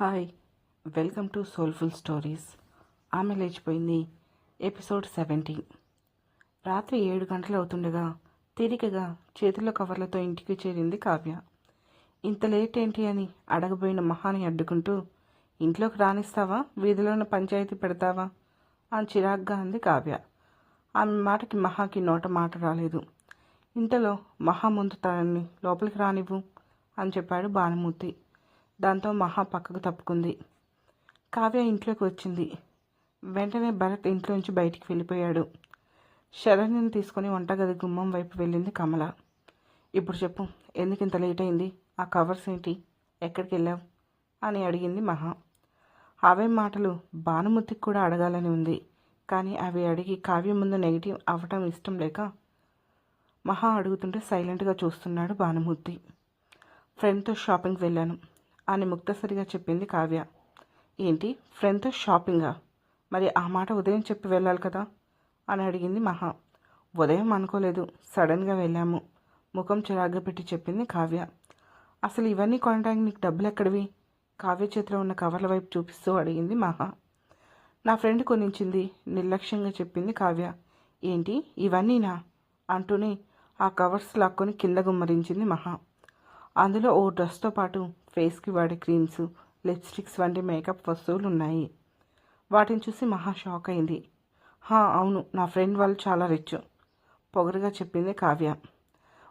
Hi welcome to soulful stories. ఆమె లేచిపోయింది episode seventeen. రాత్రి ఏడు గంటలు అవుతుండగా తీరికగా చేతుల కవర్లతో ఇంటికి చేరింది కావ్య. ఇంత లేట్ ఏంటి అని అడగబోయిన మహాని అడ్డుకుంటూ ఇంట్లోకి రాణిస్తావా వీధిలోన పంచాయతీ పెడతావా? అని చిరాగ్గా అంది కావ్య. ఆమె మాటకి మహాకి నోట మాట రాలేదు. ఇంతలో మహా ముందు తనని లోపలికి రానివ్వు అని చెప్పాడు భానుమూర్తి. దాంతో మహా పక్కకు తప్పుకుంది. కావ్య ఇంట్లోకి వచ్చింది. వెంటనే భరత్ ఇంట్లోంచి బయటికి వెళ్ళిపోయాడు. శరణ్యని తీసుకొని వంటగది గుమ్మం వైపు వెళ్ళింది కమల. ఇప్పుడు చెప్పు ఎందుకు ఇంత లేట్ అయింది? ఆ కవర్స్ ఏంటి? ఎక్కడికి వెళ్ళావు? అని అడిగింది మహా. అవే మాటలు భానుమతికి కూడా అడగాలని ఉంది. కానీ అవి అడిగి కావ్యం ముందు నెగిటివ్ అవ్వటం ఇష్టం లేక మహా అడుగుతుంటే సైలెంట్గా చూస్తున్నాడు భానుమూర్తి. ఫ్రెండ్తో షాపింగ్కి వెళ్ళాను. అని ముక్తసరిగా చెప్పింది కావ్య. ఏంటి? ఫ్రెండ్తో షాపింగా? మరి ఆ మాట ఉదయం చెప్పి వెళ్ళాలి కదా? అని అడిగింది మహా. ఉదయం అనుకోలేదు. సడన్గా వెళ్ళాము. ముఖం చిరాగ్గా పెట్టి చెప్పింది కావ్య. అసలు ఇవన్నీ కొనడానికి నీకు డబ్బులు ఎక్కడివి? కావ్య చేతిలో ఉన్న కవర్ల వైపు చూపిస్తూ అడిగింది మహా. నా ఫ్రెండ్ కొనించింది నిర్లక్ష్యంగా చెప్పింది కావ్య. ఏంటి? ఇవన్నీనా? అంటూనే ఆ కవర్స్ లాక్కొని కింద గుమ్మరించింది మహా. అందులో ఓ డ్రెస్తో పాటు ఫేస్కి వాడే క్రీమ్స్ లిప్స్టిక్స్ వంటి మేకప్ వస్తువులు ఉన్నాయి వాటిని చూసి మహా షాక్ అయింది. హా అవును నా ఫ్రెండ్ వాళ్ళు చాలా రిచ్. పొగరుగా చెప్పింది కావ్య.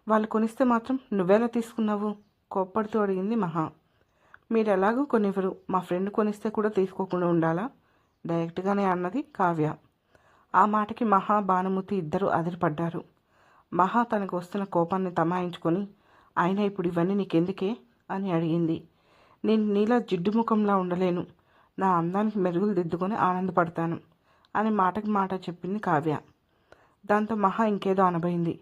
వాళ్ళు కొనిస్తే మాత్రం నువ్వెలా తీసుకున్నావు? కోప్పడుతూ అడిగింది మహా. మీరు ఎలాగో కొనివ్వరు. మా ఫ్రెండ్ కొనిస్తే కూడా తీసుకోకుండా ఉండాలా? డైరెక్ట్గానే అన్నది కావ్య. ఆ మాటకి మహా భానుమూర్తి ఇద్దరు అదిరిపడ్డారు. మహా తనకు వస్తున్న కోపాన్ని తమాయించుకొని ఆయన ఇప్పుడు ఇవన్నీ నీకెందుకే? అని అడిగింది. నేను నీలా జిడ్డు ముఖంలా ఉండలేను. నా అందానికి మెరుగులు దిద్దుకొని ఆనందపడతాను అని మాటకి మాట చెప్పింది కావ్య. దాంతో మహా ఇంకేదో అనబోయింది.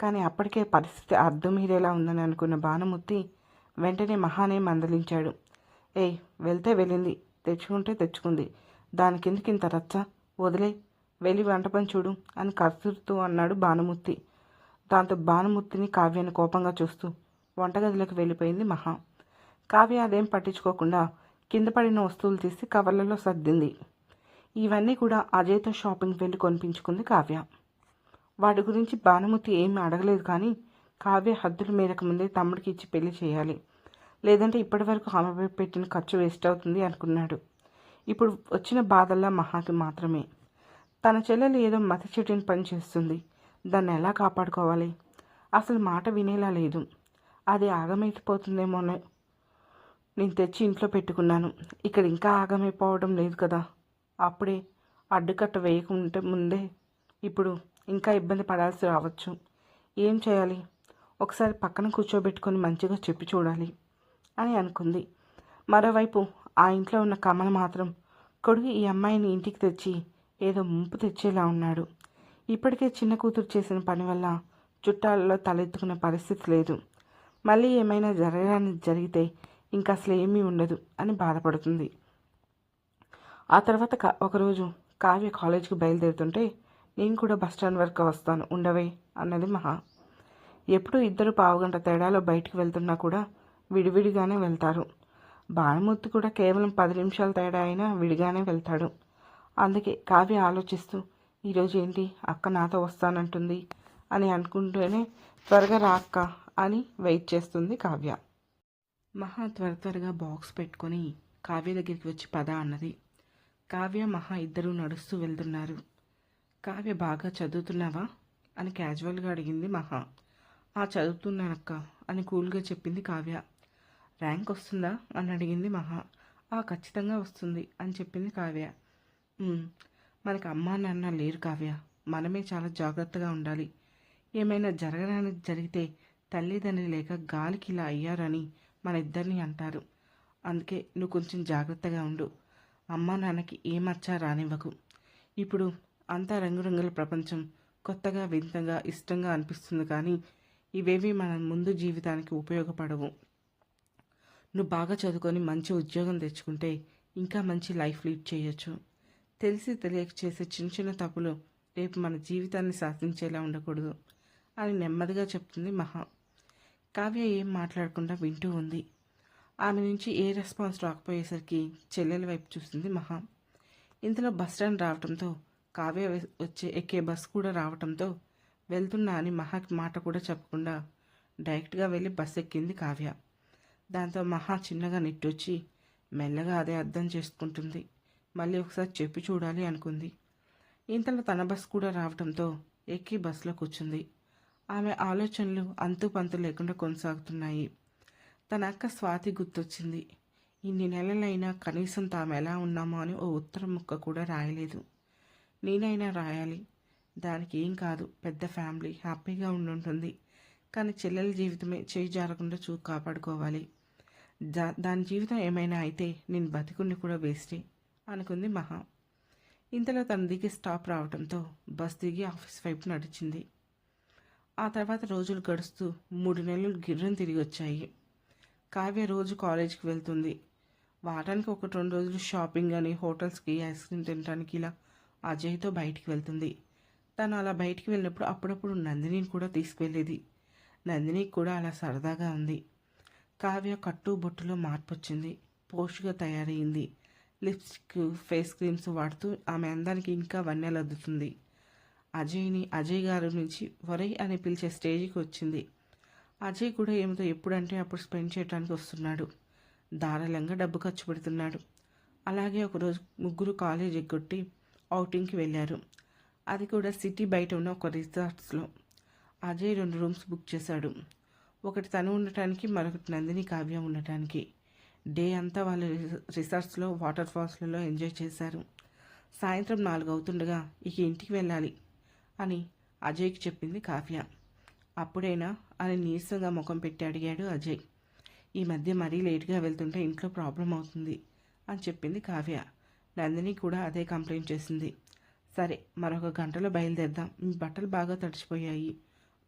కానీ అప్పటికే పరిస్థితి అర్థం మీరేలా ఉందని అనుకున్న భానుమూర్తి వెంటనే మహానే మందలించాడు. ఏయ్ వెళ్తే వెళ్ళింది. తెచ్చుకుంటే తెచ్చుకుంది. దాని కిందకి ఇంత రచ్చ? వదిలే. వెళ్ళి వంట పని చూడు అని కసురుతూ అన్నాడు భానుమూర్తి. దాంతో భానుమూర్తిని కావ్యాన్ని కోపంగా చూస్తూ వంటగదిలోకి వెళ్ళిపోయింది మహా. కావ్య అదేం పట్టించుకోకుండా కింద పడిన వస్తువులు తీసి కవర్లలో సర్దింది. ఇవన్నీ కూడా అజయ్తో షాపింగ్ వెళ్ళి కొనిపించుకుంది కావ్య. వాటి గురించి భానుమతి ఏమీ అడగలేదు కానీ కావ్య హద్దుల మేరకు ముందే తమ్ముడికి ఇచ్చి పెళ్ళి చేయాలి. లేదంటే ఇప్పటివరకు ఆమెపై పెట్టిన ఖర్చు వేస్ట్ అవుతుంది అనుకున్నాడు. ఇప్పుడు వచ్చిన బాధల్లా మహాకి మాత్రమే. తన చెల్లెలు ఏదో మతి చెట్టిన పని చేస్తుంది. దాన్ని ఎలా కాపాడుకోవాలి? అసలు మాట వినేలా లేదు. అది ఆగమైపోతుందేమో నేను తెచ్చి ఇంట్లో పెట్టుకున్నాను. ఇక్కడ ఇంకా ఆగమైపోవడం లేదు కదా. అప్పుడే అడ్డుకట్ట వేయకుంటే ముందే ఇప్పుడు ఇంకా ఇబ్బంది పడాల్సి రావచ్చు. ఏం చేయాలి? ఒకసారి పక్కన కూర్చోబెట్టుకొని మంచిగా చెప్పి చూడాలి అని అనుకుంది. మరోవైపు ఆ ఇంట్లో ఉన్న కమల మాత్రం కొడుకు ఈ అమ్మాయిని ఇంటికి తెచ్చి ఏదో ముంపు తెచ్చేలా ఉన్నాడు. ఇప్పటికే చిన్న కూతురు చేసిన పని వల్ల చుట్టాలలో తలెత్తుకునే పరిస్థితి లేదు. మళ్ళీ ఏమైనా జరగడానికి జరిగితే ఇంకా అసలు ఏమీ ఉండదు అని బాధపడుతుంది. ఆ తర్వాత కా ఒకరోజు కావ్య కాలేజీకి బయలుదేరుతుంటే నేను కూడా బస్ స్టాండ్ వరకు వస్తాను ఉండవే అన్నది మహా. ఎప్పుడు ఇద్దరు పావుగంట తేడాలో బయటికి వెళ్తున్నా కూడా విడివిడిగానే వెళ్తారు. భానుమూర్తి కూడా కేవలం పది నిమిషాల తేడా అయినా విడిగానే వెళ్తాడు. అందుకే కావ్య ఆలోచిస్తూ ఈరోజు ఏంటి అక్క నాతో వస్తానంటుంది అని అనుకుంటూనే త్వరగా రా అక్క అని వెయిట్ చేస్తుంది కావ్య. మహా త్వర త్వరగా బాక్స్ పెట్టుకొని కావ్య దగ్గరికి వచ్చి పద అన్నది. కావ్య మహా ఇద్దరూ నడుస్తూ వెళ్తున్నారు. కావ్య బాగా చదువుతున్నావా? అని క్యాజువల్గా అడిగింది మహా. ఆ చదువుతున్నానక్క అని కూల్గా చెప్పింది కావ్య. ర్యాంక్ వస్తుందా? అని అడిగింది మహా. ఆ ఖచ్చితంగా వస్తుంది అని చెప్పింది కావ్య. మనకి అమ్మా నాన్న లేరు కావ్య. మనమే చాలా జాగ్రత్తగా ఉండాలి. ఏమైనా జరగడానికి జరిగితే తల్లిదండ్రి లేక గాలికి ఇలా అయ్యారని మన ఇద్దరిని అంటారు. అందుకే నువ్వు కొంచెం జాగ్రత్తగా ఉండు. అమ్మ నాన్నకి ఏమచ్చా రానివ్వకు. ఇప్పుడు అంతా రంగురంగుల ప్రపంచం కొత్తగా వింతగా ఇష్టంగా అనిపిస్తుంది కానీ ఇవేవి మన ముందు జీవితానికి ఉపయోగపడవు. నువ్వు బాగా చదువుకొని మంచి ఉద్యోగం తెచ్చుకుంటే ఇంకా మంచి లైఫ్ లీడ్ చేయొచ్చు. తెలిసి తెలియక చేసే చిన్న చిన్న తప్పులు రేపు మన జీవితాన్ని శాసించేలా ఉండకూడదు అని నెమ్మదిగా చెప్తుంది మహా. కావ్య ఏం మాట్లాడకుండా వింటూ ఉంది. ఆమె నుంచి ఏ రెస్పాన్స్ రాకపోయేసరికి చెల్లెల వైపు చూసింది మహా. ఇంతలో బస్ స్టాండ్ రావడంతో కావ్య వచ్చే ఎక్కే బస్ కూడా రావడంతో వెళ్తున్నా అని మహాకి మాట కూడా చెప్పకుండా డైరెక్ట్గా వెళ్ళి బస్ ఎక్కింది కావ్య. దాంతో మహా చిన్నగా నిట్టొచ్చి మెల్లగా అదే అర్థం చేసుకుంటుంది. మళ్ళీ ఒకసారి చెప్పి చూడాలి అనుకుంది. ఇంతలో తన బస్ కూడా రావడంతో ఎక్కి బస్సులో కూర్చుంది. ఆమె ఆలోచనలు అంతు పంతు లేకుండా కొనసాగుతున్నాయి. తన అక్క స్వాతి గుర్తొచ్చింది. ఇన్ని నెలలైనా కనీసం తాము ఎలా ఉన్నామో అని ఓ ఉత్తరం ముక్క కూడా రాయలేదు. నేనైనా రాయాలి. దానికి ఏం కాదు. పెద్ద ఫ్యామిలీ. హ్యాపీగా ఉండుంటుంది. కానీ చెల్లెల జీవితమే చేయి జారకుండా చూ కాపాడుకోవాలి. దా దాని జీవితం ఏమైనా అయితే నేను బతికుండి కూడా వేస్టే అనుకుంది మహా. ఇంతలో తన దిగి స్టాప్ రావడంతో బస్ దిగి ఆఫీస్ వైపు నడిచింది. ఆ తర్వాత రోజులు గడుస్తూ మూడు నెలలు గిర్రం తిరిగి వచ్చాయి. కావ్య రోజు కాలేజీకి వెళ్తుంది. వారానికి ఒక రెండు రోజులు షాపింగ్ అని హోటల్స్కి ఐస్ క్రీమ్ తినడానికి ఇలా అజయ్తో బయటికి వెళ్తుంది. తను అలా బయటికి వెళ్ళినప్పుడు అప్పుడప్పుడు నందినిని కూడా తీసుకువెళ్ళేది. నందినికి కూడా అలా సరదాగా ఉంది. కావ్య కట్టు బొట్టులో మార్పు వచ్చింది పోష్గా తయారైంది. లిప్స్టిక్ ఫేస్ క్రీమ్స్ వాడుతూ ఆమె అందానికి ఇంకా వన్నెలద్దుతుంది అజయ్ని అజయ్ గారి నుంచి వరై అని పిలిచే స్టేజ్కి వచ్చింది. అజయ్ కూడా ఏమిటో ఎప్పుడంటే అప్పుడు స్పెండ్ చేయడానికి వస్తున్నాడు. ధారాళంగా డబ్బు ఖర్చు పెడుతున్నాడు. అలాగే ఒకరోజు ముగ్గురు కాలేజ్ ఎగ్గొట్టి ఔటింగ్కి వెళ్ళారు. అది కూడా సిటీ బయట ఉన్న ఒక రిసార్ట్స్లో. అజయ్ రెండు రూమ్స్ బుక్ చేశాడు. ఒకటి తను ఉండటానికి మరొకటి నందిని కావ్యం ఉండటానికి. డే అంతా వాళ్ళు రిసార్ట్స్లో వాటర్ ఫాల్స్లలో ఎంజాయ్ చేశారు. సాయంత్రం నాలుగు అవుతుండగా ఇక ఇంటికి వెళ్ళాలి. అని అజయ్కి చెప్పింది కావ్య. అప్పుడైనా? అని నీరసంగా ముఖం పెట్టి అడిగాడు అజయ్. ఈ మధ్య మరీ లేట్గా వెళ్తుంటే ఇంట్లో ప్రాబ్లం అవుతుంది అని చెప్పింది కావ్య. నందిని కూడా అదే కంప్లైంట్ చేసింది. సరే మరొక గంటలో బయలుదేరదాం. మీ బట్టలు బాగా తడిచిపోయాయి.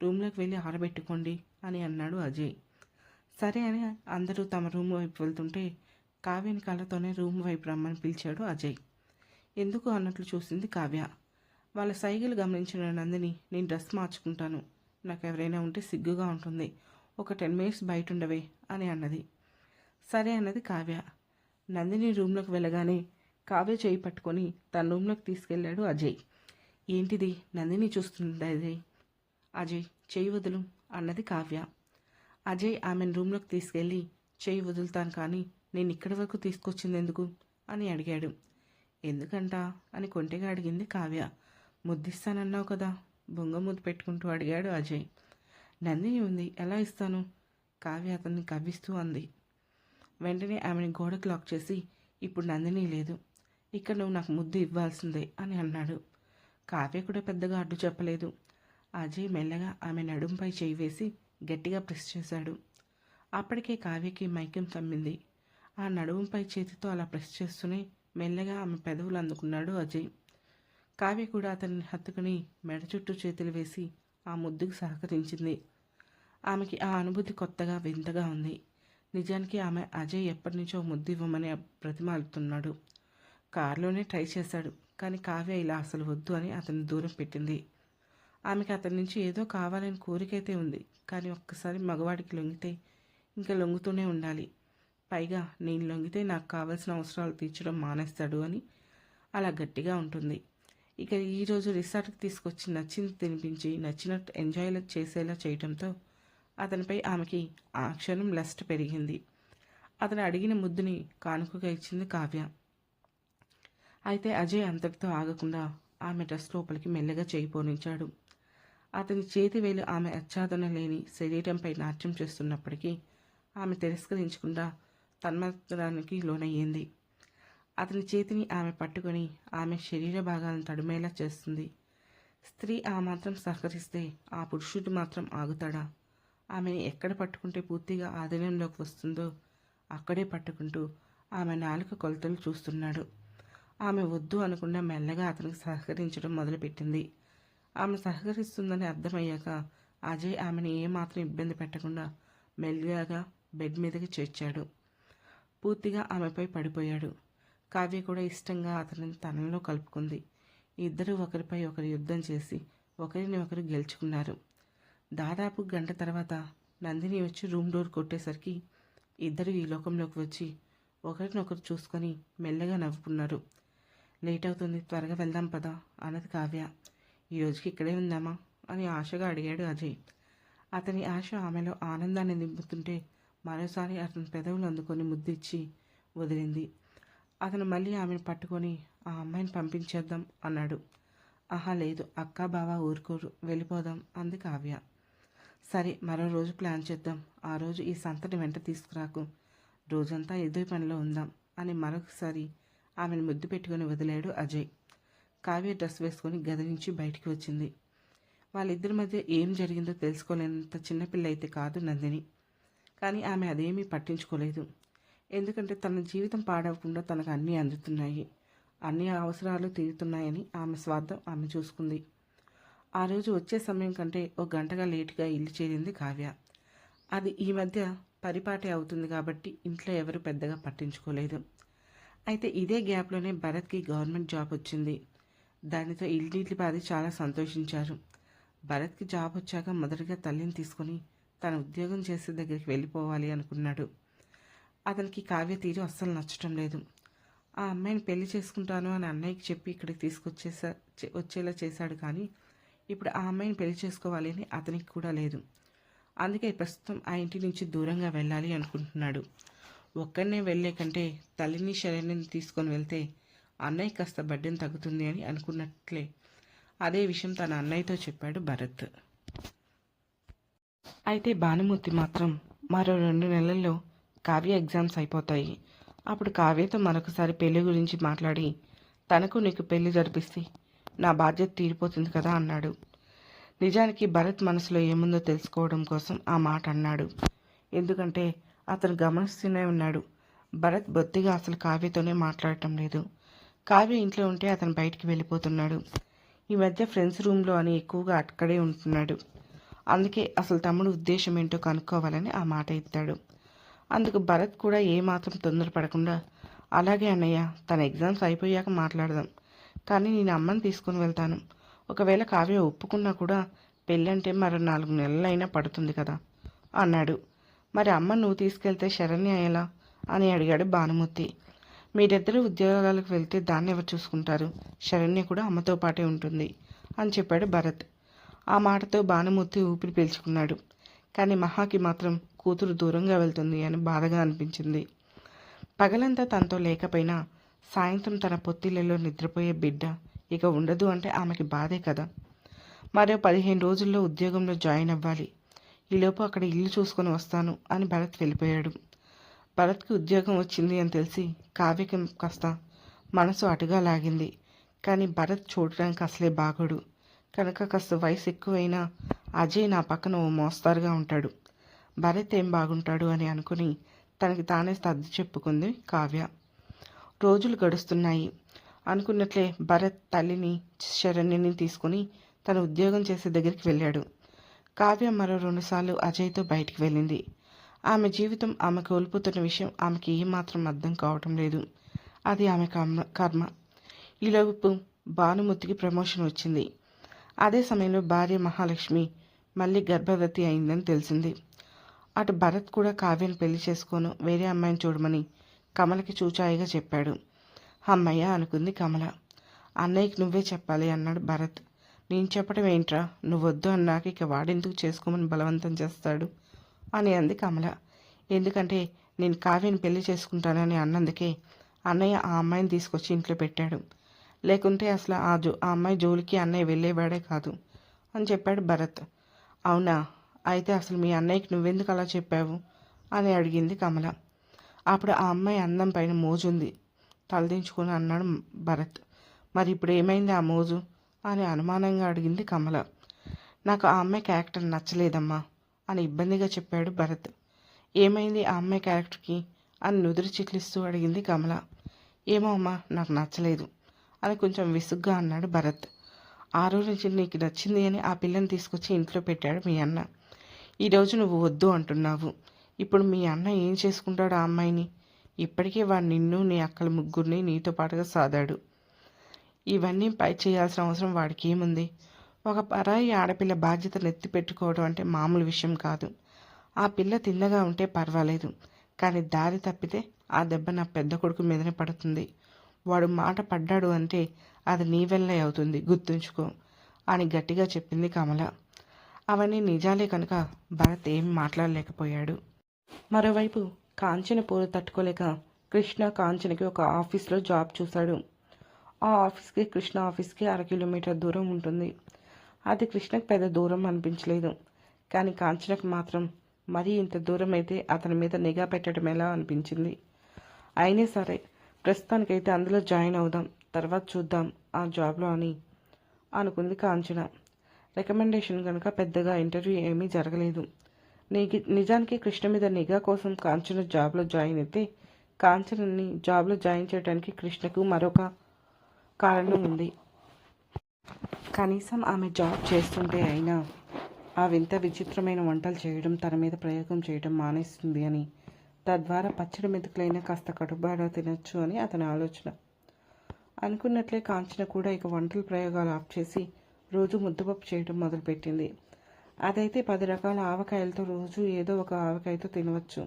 రూమ్లోకి వెళ్ళి ఆరబెట్టుకోండి అని అన్నాడు అజయ్. సరే అని అందరూ తమ రూమ్ వైపు వెళ్తుంటే కావ్యని కళ్ళతోనే రూమ్ వైపు రమ్మని పిలిచాడు అజయ్. ఎందుకు అన్నట్లు చూసింది కావ్య. వాళ్ళ సైగలు గమనించిన నందిని నేను డ్రెస్ మార్చుకుంటాను. నాకు ఎవరైనా ఉంటే సిగ్గుగా ఉంటుంది. ఒక టెన్ మినిట్స్ బయట ఉండవే అని అన్నది. సరే అన్నది కావ్య. నందిని రూమ్లోకి వెళ్ళగానే కావ్య చేయి పట్టుకొని తన రూమ్లోకి తీసుకెళ్ళాడు అజయ్. ఏంటిది? నందిని చూస్తుంది అజయ్ అజయ్ చేయి వదులు అన్నది కావ్య. అజయ్ ఆమెను రూమ్లోకి తీసుకెళ్ళి చేయి వదులుతాను కానీ నేను ఇక్కడి వరకు తీసుకొచ్చింది ఎందుకు? అని అడిగాడు. ఎందుకంట? అని కొంటెగా అడిగింది కావ్య. ముద్దిస్తానన్నావు కదా? బొంగ ముద్దు పెట్టుకుంటూ అడిగాడు అజయ్. నందిని ఉంది ఎలా ఇస్తాను? కావ్య అతన్ని కవ్విస్తూ అంది. వెంటనే ఆమెని గోడకు లాక్ చేసి ఇప్పుడు నందిని లేదు. ఇక్కడ నువ్వు నాకు ముద్దు ఇవ్వాల్సిందే అని అన్నాడు. కావ్య కూడా పెద్దగా అడ్డు చెప్పలేదు. అజయ్ మెల్లగా ఆమె నడుంపై చేయి వేసి గట్టిగా ప్రెస్ చేశాడు. అప్పటికే కావ్యకి మైకం తమ్మింది. ఆ నడుముపై చేతితో అలా ప్రెస్ చేస్తూనే మెల్లగా ఆమె పెదవులు అందుకున్నాడు అజయ్. కావ్య కూడా అతన్ని హత్తుకుని మెడ చుట్టూ చేతులు వేసి ఆ ముద్దుకు సహకరించింది. ఆమెకి ఆ అనుభూతి కొత్తగా వింతగా ఉంది. నిజానికి ఆమె అజయ్ ఎప్పటి నుంచో ముద్దు ఇవ్వమని బ్రతిమాలుతున్నాడు కారులోనే ట్రై చేశాడు కానీ కావ్య ఇలా అసలు వద్దు అని అతన్ని దూరం పెట్టింది. ఆమెకి అతని నుంచి ఏదో కావాలని కోరికైతే ఉంది కానీ ఒక్కసారి మగవాడికి లొంగితే ఇంకా లొంగుతూనే ఉండాలి. పైగా నేను లొంగితే నాకు కావాల్సిన అవసరాలు తీర్చడం మానేస్తాడు అని అలా గట్టిగా ఉంటుంది. ఇక ఈరోజు రిసార్ట్కి తీసుకొచ్చి నచ్చింది తినిపించి నచ్చినట్టు ఎంజాయ్ చేసేలా చేయడంతో అతనిపై ఆమెకి ఆ క్షణం లస్ట్ పెరిగింది. అతను అడిగిన ముద్దుని కానుకగా ఇచ్చింది కావ్య. అయితే అజయ్ అంతటితో ఆగకుండా ఆమె డ్రెస్ లోపలికి మెల్లగా చేయిపోనించాడు అతని చేతి వేలు ఆమె అచ్చాదన లేని శరీరంపై నాట్యం చేస్తున్నప్పటికీ ఆమె తిరస్కరించకుండా తన్మత్రానికి లోనయ్యింది. అతని చేతిని ఆమె పట్టుకొని ఆమె శరీర భాగాలను తడిమేలా చేస్తుంది. స్త్రీ ఆ మాత్రం సహకరిస్తే ఆ పురుషుడు మాత్రం ఆగుతాడా? ఆమెని ఎక్కడ పట్టుకుంటే పూర్తిగా ఆధీనంలోకి వస్తుందో అక్కడే పట్టుకుంటూ ఆమె నాలుక కొలతలు చూస్తున్నాడు. ఆమె వద్దు అనుకున్న మెల్లగా అతనికి సహకరించడం మొదలుపెట్టింది. ఆమె సహకరిస్తుందని అర్థమయ్యాక అజయ్ ఆమెను ఏమాత్రం ఇబ్బంది పెట్టకుండా మెల్లగా బెడ్ మీదకి చేర్చాడు. పూర్తిగా ఆమెపై పడిపోయాడు. కావ్య కూడా ఇష్టంగా అతనిని తనలో కలుపుకుంది. ఇద్దరు ఒకరిపై ఒకరు యుద్ధం చేసి ఒకరిని ఒకరు గెలుచుకున్నారు. దాదాపు గంట తర్వాత నందిని వచ్చి రూమ్ డోర్ కొట్టేసరికి ఇద్దరు ఈ లోకంలోకి వచ్చి ఒకరినొకరు చూసుకొని మెల్లగా నవ్వుకున్నారు. లేట్ అవుతుంది త్వరగా వెళ్దాం పదా అన్నది కావ్య. ఈ రోజుకి ఇక్కడే ఉందామా అని ఆశగా అడిగాడు అజయ్. అతని ఆశ ఆమెలో ఆనందాన్ని నింపుతుంటే మరోసారి అతని పెదవులు అందుకొని ముద్దిచ్చి వదిలింది. అతను మళ్ళీ ఆమెను పట్టుకొని ఆ అమ్మాయిని పంపించేద్దాం అన్నాడు. ఆహా లేదు. అక్క బావ ఊరుకోరు. వెళ్ళిపోదాం అంది కావ్య. సరే మరో రోజు ప్లాన్ చేద్దాం. ఆ రోజు ఈ సంతని వెంట తీసుకురాకు. రోజంతా ఎదురు పనిలో ఉందాం అని మరొకసారి ఆమెను ముద్దు పెట్టుకుని వదిలాడు అజయ్. కావ్య డ్రెస్ వేసుకొని గది నుంచి బయటికి వచ్చింది. వాళ్ళిద్దరి మధ్య ఏం జరిగిందో తెలుసుకోలేనంత చిన్నపిల్ల అయితే కాదు నందిని. కానీ ఆమె అదేమీ పట్టించుకోలేదు. ఎందుకంటే తన జీవితం పాడవకుండా తనకు అన్నీ అందుతున్నాయి. అన్ని అవసరాలు తీరుతున్నాయని ఆమె స్వార్థం ఆమె చూసుకుంది. ఆ రోజు వచ్చే సమయం కంటే ఒక గంటగా లేటుగా ఇల్లు చేరింది కావ్య. అది ఈ మధ్య పరిపాటి అవుతుంది కాబట్టి ఇంట్లో ఎవరు పెద్దగా పట్టించుకోలేదు. అయితే ఇదే గ్యాప్లోనే భరత్కి గవర్నమెంట్ జాబ్ వచ్చింది. దానితో ఇల్లు పాది చాలా సంతోషించారు. భరత్కి జాబ్ వచ్చాక మొదటగా తల్లిని తీసుకొని తన ఉద్యోగం చేసే దగ్గరికి వెళ్ళిపోవాలి అనుకున్నాడు. అతనికి కావ్య తీరు అస్సలు నచ్చటం లేదు. ఆ అమ్మాయిని పెళ్ళి చేసుకుంటాను అని అన్నయ్యకి చెప్పి ఇక్కడికి తీసుకొచ్చేసా వచ్చేలా చేశాడు కానీ ఇప్పుడు ఆ అమ్మాయిని పెళ్ళి చేసుకోవాలి అని అతనికి కూడా లేదు. అందుకే ప్రస్తుతం ఆ ఇంటి నుంచి దూరంగా వెళ్ళాలి అనుకుంటున్నాడు. ఒక్కడనే వెళ్ళే కంటే తల్లిని శరణ్యని తీసుకొని వెళ్తే అన్నయ్య కాస్త బడ్డెని తగ్గుతుంది అని అనుకున్నట్లే. అదే విషయం తన అన్నయ్యతో చెప్పాడు భరత్. అయితే భానుమూర్తి మాత్రం మరో రెండు నెలల్లో కావ్య ఎగ్జామ్స్ అయిపోతాయి. అప్పుడు కావ్యతో మరొకసారి పెళ్ళి గురించి మాట్లాడి తనకు నీకు పెళ్ళి జరిపిస్తే నా బాధ్యత తీరిపోతుంది కదా అన్నాడు. నిజానికి భరత్ మనసులో ఏముందో తెలుసుకోవడం కోసం ఆ మాట అన్నాడు. ఎందుకంటే అతను గమనిస్తూనే ఉన్నాడు. భరత్ బొత్తిగా అసలు కావ్యతోనే మాట్లాడటం లేదు. కావ్య ఇంట్లో ఉంటే అతను బయటికి వెళ్ళిపోతున్నాడు. ఈ మధ్య ఫ్రెండ్స్ రూమ్లో అని ఎక్కువగా అక్కడే ఉంటున్నాడు. అందుకే అసలు తమ్ముడు ఉద్దేశం ఏంటో కనుక్కోవాలని ఆ మాట ఎత్తాడు. అందుకు భరత్ కూడా ఏమాత్రం తొందరపడకుండా అలాగే అన్నయ్య తన ఎగ్జామ్స్ అయిపోయాక మాట్లాడదాం. కానీ నేను అమ్మని తీసుకుని వెళ్తాను. ఒకవేళ కావ్య ఒప్పుకున్నా కూడా పెళ్ళంటే మరో నాలుగు నెలలైనా పడుతుంది కదా అన్నాడు. మరి అమ్మ నువ్వు తీసుకెళ్తే శరణ్య ఎలా? అని అడిగాడు భానుమూర్తి. మీరిద్దరూ ఉద్యోగాలకు వెళ్తే దాన్ని ఎవరు చూసుకుంటారు? శరణ్య కూడా అమ్మతో పాటే ఉంటుంది అని చెప్పాడు భరత్. ఆ మాటతో భానుమూర్తి ఊపిరి పీల్చుకున్నాడు. కానీ మహాకి మాత్రం కూతురు దూరంగా వెళ్తుంది అని బాధగా అనిపించింది. పగలంతా తనతో లేకపోయినా సాయంత్రం తన పొత్తిళ్ళలో నిద్రపోయే బిడ్డ ఇక ఉండదు అంటే ఆమెకి బాధే కదా. మరో పదిహేను రోజుల్లో ఉద్యోగంలో జాయిన్ అవ్వాలి. ఈలోపు అక్కడ ఇల్లు చూసుకొని వస్తాను అని భరత్ వెళ్ళిపోయాడు. భరత్కి ఉద్యోగం వచ్చింది అని తెలిసి కావ్యకి కాస్త మనసు అటుగా లాగింది. కానీ భరత్ చూడడానికి అసలే బాగోడు. కనుక కాస్త వయసు ఎక్కువైనా అజయ్ నా పక్కన ఓ మోస్తారుగా ఉంటాడు. భరత్ ఏం బాగుంటాడు అని అనుకుని తనకి తానే సర్ది చెప్పుకుంది కావ్య. రోజులు గడుస్తున్నాయి. అనుకున్నట్లే భరత్ తల్లిని శరణ్యని తీసుకుని తన ఉద్యోగం చేసే దగ్గరికి వెళ్ళాడు. కావ్య మరో రెండుసార్లు అజయ్తో బయటికి వెళ్ళింది. ఆమె జీవితం ఆమె కోల్పోతున్న విషయం ఆమెకి ఏమాత్రం అర్థం కావటం లేదు. అది ఆమె కర్మ కర్మ. ఈలోపు భానుమూర్తికి ప్రమోషన్ వచ్చింది. అదే సమయంలో భార్య మహాలక్ష్మి మళ్ళీ గర్భవతి అయిందని తెలిసింది. అటు భరత్ కూడా కావ్యను పెళ్ళి చేసుకోను వేరే అమ్మాయిని చూడమని కమలకి చూచాయిగా చెప్పాడు. అమ్మయ్య అనుకుంది కమల. అన్నయ్యకి నువ్వే చెప్పాలి అన్నాడు భరత్. నేను చెప్పడం ఏంట్రా? నువ్వొద్దు అన్నాక ఇక వాడెందుకు చేసుకోమని బలవంతం చేస్తాడు? అని అంది కమల. ఎందుకంటే నేను కావ్యని పెళ్ళి చేసుకుంటానని అన్నందుకే అన్నయ్య ఆ అమ్మాయిని తీసుకొచ్చి ఇంట్లో పెట్టాడు. లేకుంటే అసలు ఆ జో ఆ అమ్మాయి జోలికి అన్నయ్య వెళ్ళేవాడే కాదు అని చెప్పాడు భరత్. అవునా? అయితే అసలు మీ అన్నయ్యకి నువ్వెందుకు అలా చెప్పావు? అని అడిగింది కమల. అప్పుడు ఆ అమ్మాయి అందం పైన మోజుంది. తలదించుకుని అన్నాడు భరత్. మరి ఇప్పుడు ఏమైంది ఆ మోజు? అని అనుమానంగా అడిగింది కమల. నాకు ఆ అమ్మాయి క్యారెక్టర్ నచ్చలేదమ్మా అని ఇబ్బందిగా చెప్పాడు భరత్. ఏమైంది ఆ అమ్మాయి క్యారెక్టర్కి? అని నుదురు చిట్లిస్తూ అడిగింది కమల. ఏమో అమ్మా నాకు నచ్చలేదు అని కొంచెం విసుగ్గా అన్నాడు భరత్. ఆ రోజు నుంచి నీకు నచ్చింది అని ఆ పిల్లని తీసుకొచ్చి ఇంట్లో పెట్టాడు మీ అన్న. ఈరోజు నువ్వు వద్దు అంటున్నావు. ఇప్పుడు మీ అన్న ఏం చేసుకుంటాడు ఆ అమ్మాయిని? ఇప్పటికే వాడు నిన్ను నీ అక్కల ముగ్గురిని నీతో పాటుగా సాదాడు. ఇవన్నీ పై చేయాల్సిన అవసరం వాడికి ఏముంది ఒక పరాయి ఆడపిల్ల బాధ్యత నెత్తి పెట్టుకోవడం అంటే మామూలు విషయం కాదు. ఆ పిల్ల తిన్నగా ఉంటే పర్వాలేదు. కానీ దారి తప్పితే ఆ దెబ్బ నా పెద్ద కొడుకు మీదనే పడుతుంది. వాడు మాట పడ్డాడు అంటే అది నీ వెళ్ళే అవుతుంది. గుర్తుంచుకో. అని గట్టిగా చెప్పింది కమల. అవన్నీ నిజాలే కనుక భరత్ ఏం మాట్లాడలేకపోయాడు. మరోవైపు కాంచన పోరు తట్టుకోలేక కృష్ణ కాంచనకి ఒక ఆఫీస్లో జాబ్ చూశాడు. ఆ ఆఫీస్కి కృష్ణ ఆఫీస్కి అర కిలోమీటర్ దూరం ఉంటుంది. అది కృష్ణకు పెద్ద దూరం అనిపించలేదు. కానీ కాంచనకు మాత్రం మరీ ఇంత దూరం అయితే అతని మీద నిఘా పెట్టడం ఎలా అనిపించింది? అయినా సరే ప్రస్తుతానికైతే అందులో జాయిన్ అవుదాం తర్వాత చూద్దాం ఆ జాబ్లో అని అనుకుంది కాంచన. రికమెండేషన్ కనుక పెద్దగా ఇంటర్వ్యూ ఏమీ జరగలేదు. నిజానికి కృష్ణ మీద నిఘా కోసం కాంచన జాబ్లో జాయిన్ అయితే కాంచనని జాబ్లో జాయిన్ చేయడానికి కృష్ణకు మరొక కారణం ఉంది. కనీసం ఆమె జాబ్ చేస్తుంటే అయినా ఆ వింత విచిత్రమైన వంటలు చేయడం తన మీద ప్రయోగం చేయడం మానేస్తుంది అని తద్వారా పచ్చడి మెతుకులైనా కాస్త కడుబాడా తినొచ్చు అని అతని ఆలోచన. అనుకున్నట్లే కాంచన కూడా ఇక వంటల ప్రయోగాలు ఆఫ్ చేసి రోజు ముద్దపప్పు చేయడం మొదలుపెట్టింది. అదైతే పది రకాల ఆవకాయలతో రోజు ఏదో ఒక ఆవకాయతో తినవచ్చు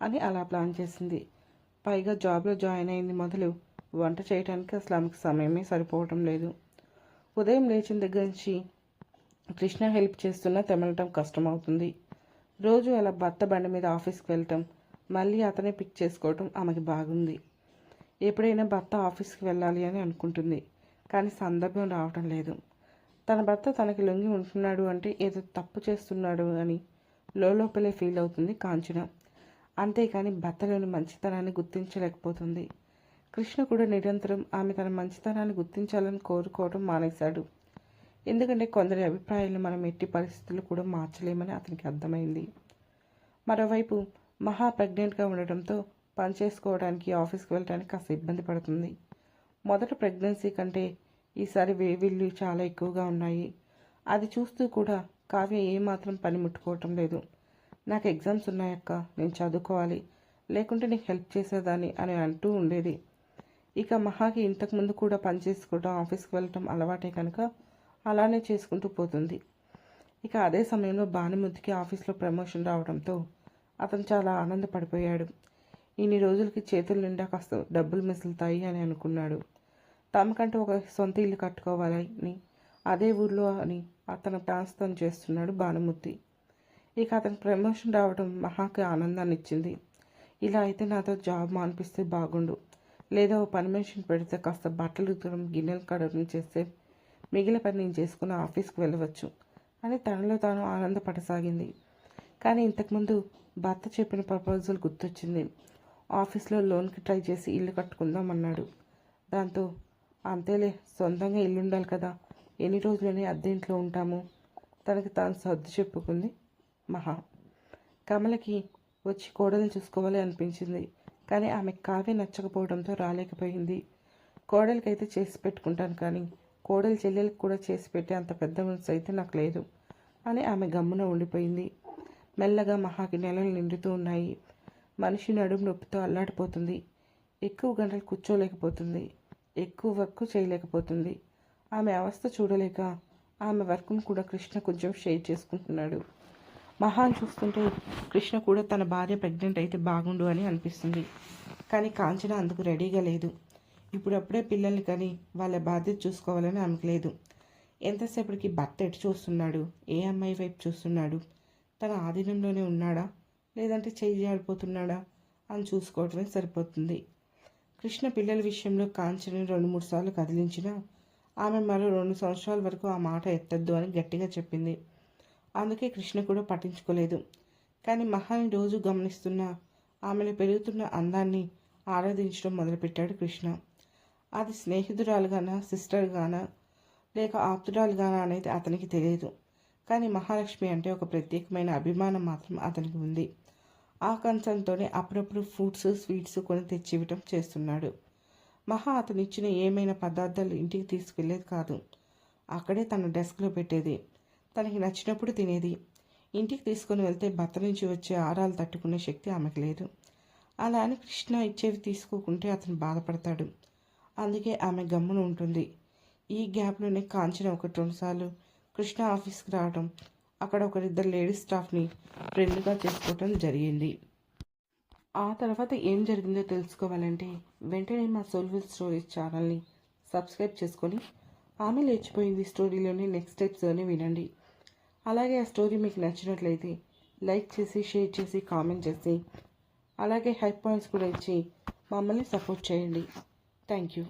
అని అలా ప్లాన్ చేసింది. పైగా జాబ్లో జాయిన్ అయింది మొదలు వంట చేయడానికి అసలు ఆమెకు సమయమే సరిపోవటం లేదు. ఉదయం లేచిన దగ్గర నుంచి కృష్ణ హెల్ప్ చేస్తున్నా తెమలటం కష్టమవుతుంది. రోజు అలా భర్త బండి మీద ఆఫీస్కి వెళ్ళటం మళ్ళీ అతనే పిక్ చేసుకోవటం ఆమెకి బాగుంది. ఎప్పుడైనా భర్త ఆఫీస్కి వెళ్ళాలి అని అనుకుంటుంది కానీ సందర్భం రావటం లేదు. తన భర్త తనకి లొంగి ఉంటున్నాడు అంటే ఏదో తప్పు చేస్తున్నాడు అని లోపలే ఫీల్ అవుతుంది కాంచన. అంతేకాని భర్తలోని మంచితనాన్ని గుర్తించలేకపోతుంది. కృష్ణ కూడా నిరంతరం ఆమె తన మంచితనాన్ని గుర్తించాలని కోరుకోవడం మానేశాడు. ఎందుకంటే కొందరి అభిప్రాయాలను మనం ఎట్టి పరిస్థితులు కూడా మార్చలేమని అతనికి అర్థమైంది. మరోవైపు మహా ప్రెగ్నెంట్గా ఉండటంతో పని చేసుకోవడానికి ఆఫీస్కి వెళ్ళడానికి కాస్త ఇబ్బంది పడుతుంది. మొదట ప్రెగ్నెన్సీ కంటే ఈసారి వేవిళ్ళు చాలా ఎక్కువగా ఉన్నాయి. అది చూస్తూ కూడా కావ్య ఏమాత్రం పని ముట్టుకోవటం లేదు. నాకు ఎగ్జామ్స్ ఉన్నాయక్క నేను చదువుకోవాలి. లేకుంటే నీకు హెల్ప్ చేసేదాన్ని అని అంటూ ఉండేది. ఇక మహాకి ఇంతకుముందు కూడా పని చేసుకోవడం ఆఫీస్కి వెళ్ళటం అలవాటే కనుక అలానే చేసుకుంటూ పోతుంది. ఇక అదే సమయంలో భానుమతికి ఆఫీస్లో ప్రమోషన్ రావడంతో అతను చాలా ఆనందపడిపోయాడు. ఇన్ని రోజులకి చేతుల నిండా కాస్త డబ్బులు మిసులుతాయి అని అనుకున్నాడు. తమకంటూ ఒక సొంత ఇల్లు కట్టుకోవాలని అదే ఊర్లో అని అతను ప్రాంతం తను చేస్తున్నాడు భానుమూర్తి. ఇక అతనికి ప్రమోషన్ రావడం మహాకి ఆనందాన్ని ఇచ్చింది. ఇలా అయితే నాతో జాబ్ మానిపిస్తే బాగుండు. లేదా ఓ పని మనిషిని పెడితే కాస్త బట్టలు ఉతకడం గిన్నెలు కడగడం చేస్తే మిగిలిన పని నేను చేసుకుని ఆఫీస్కి వెళ్ళవచ్చు అని తనలో తాను ఆనందపడసాగింది. కానీ ఇంతకుముందు భర్త చెప్పిన ప్రపోజల్ గుర్తొచ్చింది. ఆఫీస్లో లోన్కి ట్రై చేసి ఇల్లు కట్టుకుందాం అన్నాడు దాంతో అంతేలే సొంతంగా ఇల్లు ఉండాలి కదా. ఎన్ని రోజులని అద్దె ఇంట్లో ఉంటాము. తనకి తాను సర్దు చెప్పుకుంది మహా. కమలకి వచ్చి కోడలు చూసుకోవాలి అనిపించింది. కానీ ఆమె కావ్య నచ్చకపోవడంతో రాలేకపోయింది. కోడలికైతే చేసి పెట్టుకుంటాను కానీ కోడలి చెల్లెలకు కూడా చేసి పెట్టే అంత పెద్ద మనసు అయితే నాకు లేదు అని ఆమె గమ్మున ఉండిపోయింది. మెల్లగా మహాకి నెలలు నిండుతూ ఉన్నాయి. మనిషి నడుము నొప్పితో అల్లాడిపోతుంది. ఎక్కువ గంటలు కూర్చోలేకపోతుంది. ఎక్కువ వర్క్ చేయలేకపోతుంది. ఆమె అవస్థ చూడలేక ఆమె వర్క్ను కూడా కృష్ణ కొంచెం షేర్ చేసుకుంటున్నాడు. మహాన్ చూస్తుంటే కృష్ణ కూడా తన భార్య ప్రెగ్నెంట్ అయితే బాగుండు అని అనిపిస్తుంది. కానీ కాంచన అందుకు రెడీగా లేదు. ఇప్పుడప్పుడే పిల్లల్ని కానీ వాళ్ళ బాధ్యత చూసుకోవాలని ఆమెకు లేదు. ఎంతసేపటికి భర్త ఎటు చూస్తున్నాడు? ఏ అమ్మాయి వైపు చూస్తున్నాడు? తన ఆధీనంలోనే ఉన్నాడా? లేదంటే చేయి జారిపోతున్నాడా? అని చూసుకోవటమే సరిపోతుంది. కృష్ణ పిల్లల విషయంలో కాంచని రెండు మూడు సార్లు కదిలించినా ఆమె మరో రెండు సంవత్సరాల వరకు ఆ మాట ఎత్తద్దు అని గట్టిగా చెప్పింది. అందుకే కృష్ణ కూడా పట్టించుకోలేదు. కానీ మహాని రోజు గమనిస్తున్న ఆమెలో పెరుగుతున్న అందాన్ని ఆరాధించడం మొదలుపెట్టాడు కృష్ణ. అది స్నేహితురాలుగానా సిస్టర్గానా లేక ఆప్తురాలుగానా అనేది అతనికి తెలియదు. కానీ మహాలక్ష్మి అంటే ఒక ప్రత్యేకమైన అభిమానం మాత్రం అతనికి ఉంది. ఆ కంచంతోనే అప్పుడప్పుడు ఫ్రూట్స్ స్వీట్స్ కొని తెచ్చివ్వటం చేస్తున్నాడు. మహా అతను ఇచ్చిన ఏమైనా పదార్థాలు ఇంటికి తీసుకెళ్ళేది కాదు. అక్కడే తన డెస్క్లో పెట్టేది. తనకి నచ్చినప్పుడు తినేది. ఇంటికి తీసుకొని వెళ్తే భర్త నుంచి వచ్చే ఆరాలు తట్టుకునే శక్తి ఆమెకు లేదు. అలా అని కృష్ణ ఇచ్చేవి తీసుకోకుంటే అతను బాధపడతాడు. అందుకే ఆమె గమ్మున ఉంటుంది. ఈ గ్యాప్లోనే కాంచన ఒకటి రెండుసార్లు కృష్ణ ఆఫీస్కి రావడం అక్కడ ఒకరిద్దరు లేడీస్ స్టాఫ్ని ఫ్రెండ్గా చేసుకోవటం జరిగింది. ఆ తర్వాత ఏం జరిగిందో తెలుసుకోవాలంటే వెంటనే మా సోల్ఫుల్ స్టోరీస్ ఛానల్ని సబ్స్క్రైబ్ చేసుకొని ఆమె లేచిపోయింది స్టోరీలోని నెక్స్ట్ స్టెప్స్లోనే వినండి. అలాగే ఆ స్టోరీ మీకు నచ్చినట్లయితే లైక్ చేసి షేర్ చేసి కామెంట్ చేసి అలాగే హెల్ప్ పాయింట్స్ కూడా ఇచ్చి మమ్మల్ని సపోర్ట్ చేయండి. Thank you.